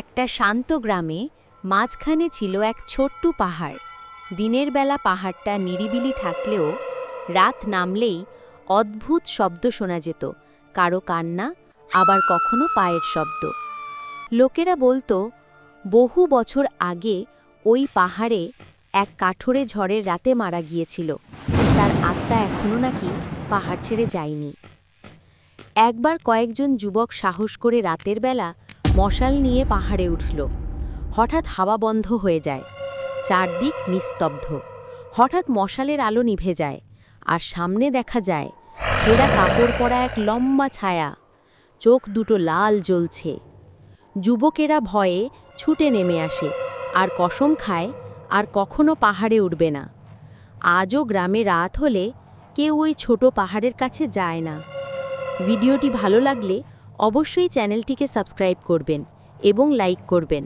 একটা শান্ত গ্রামে মাঝখানে ছিল এক ছোট্ট পাহাড়। দিনের বেলা পাহাড়টা নিরিবিলি থাকলেও রাত নামলেই অদ্ভুত শব্দ শোনা যেত, কারও কান্না, আবার কখনো পায়ের শব্দ। লোকেরা বলতো, বহু বছর আগে ওই পাহাড়ে এক কাঠরে ঝড়ের রাতে মারা গিয়েছিল। তার আত্মা এখনও নাকি পাহাড় ছেড়ে যায়নি। একবার কয়েকজন যুবক সাহস করে রাতের বেলা মশাল নিয়ে পাহাড়ে উঠল। হঠাৎ হাওয়া বন্ধ হয়ে যায়। চারদিক নিস্তব্ধ। হঠাৎ মশালের আলো নিভে যায় আর সামনে দেখা যায় ছেঁড়া কাপড় পরা এক লম্বা ছায়া। চোখ দুটো লাল জ্বলছে। যুবকেরা ভয়ে ছুটে নেমে আসে আর কসম খায় আর কখনো পাহাড়ে উঠবে না। আজও গ্রামে রাত হলে কেউ ওই ছোট পাহাড়ের কাছে যায় না। ভিডিওটি ভালো লাগলে অবশ্যই চ্যানেলটিকে সাবস্ক্রাইব করবেন এবং লাইক করবেন।